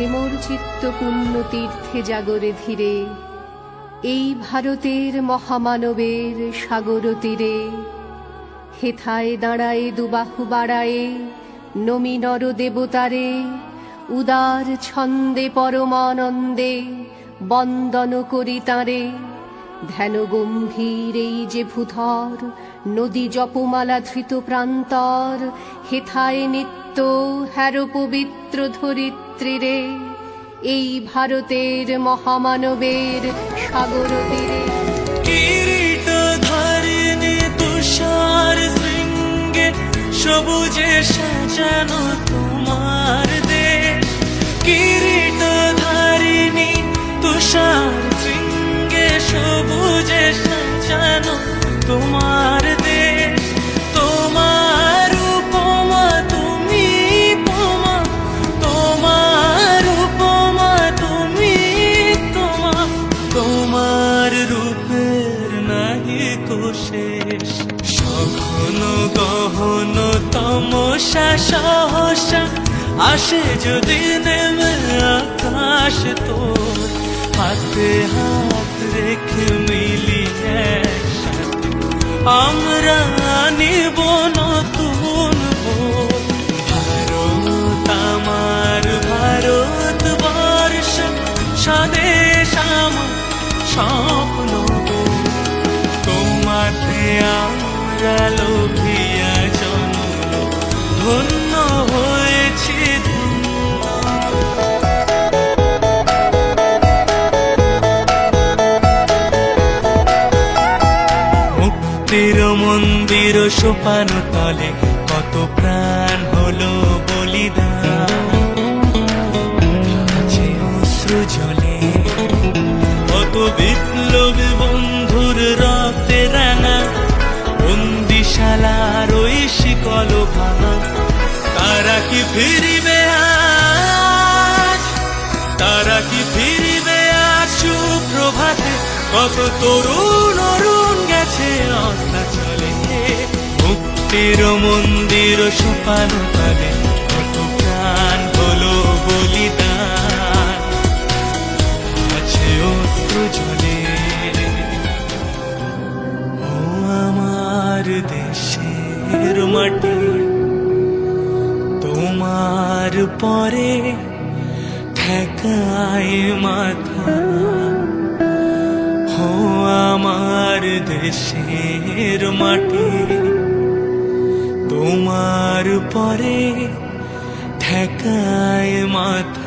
হেমর চিত্ত পুণ্য তীর্থে জাগরে ধীরে, এই ভারতের মহামানবের সাগর তীরে। হেথায় দাঁড়ায় দুবাহু বাড়ায়ে নমি নর দেবতারে উদার ছন্দে পরমানন্দে বন্দন করি তাঁরে। ধ্যান গম্ভীর এই যে ভূধর, নদী জপমালা ধৃত প্রান্তর, হেথায় নিত্য হ্যার পবিত্র ধরিত্রীরে এই ভারতের মহামানবের সাগর তীরে। কিরীট ধারিণী তুষার শৃঙ্গে, সবুজে সাজানো তোমার দেশ কিরীট ধারিণী তুষার শৃঙ্গে, সবুজে সাজানো তোমার তমসা সহসা আসে যদি নেমে আকাশ তোর হাতে হাত রেখে মিলি আমরা নিব নতুন স্বপ্ন। তোমাতে আমরা মন্দির সোপান তলে কত প্রাণ হলো বলিদান। জলে কত বিপ্লবী বন্ধুর রক্তে রাঙা। বন্দিশালার ওই শিকল ভাঙা, তারা কি ফিরিবে আজ? তারা কি ফিরিবে আজ সুপ্রভাতে? কত তরুণ অরুণ গেছে অস্তা মুক্তির মন্দির সোপান তলে কত প্রাণ হলো বলিদান। আছে অশ্রু জলে। ও আমার দেশের মাটি, তোমার পরে ঠেকায় মাথা। দেশের মাটি তোমার পরে ঠেকায় মাথা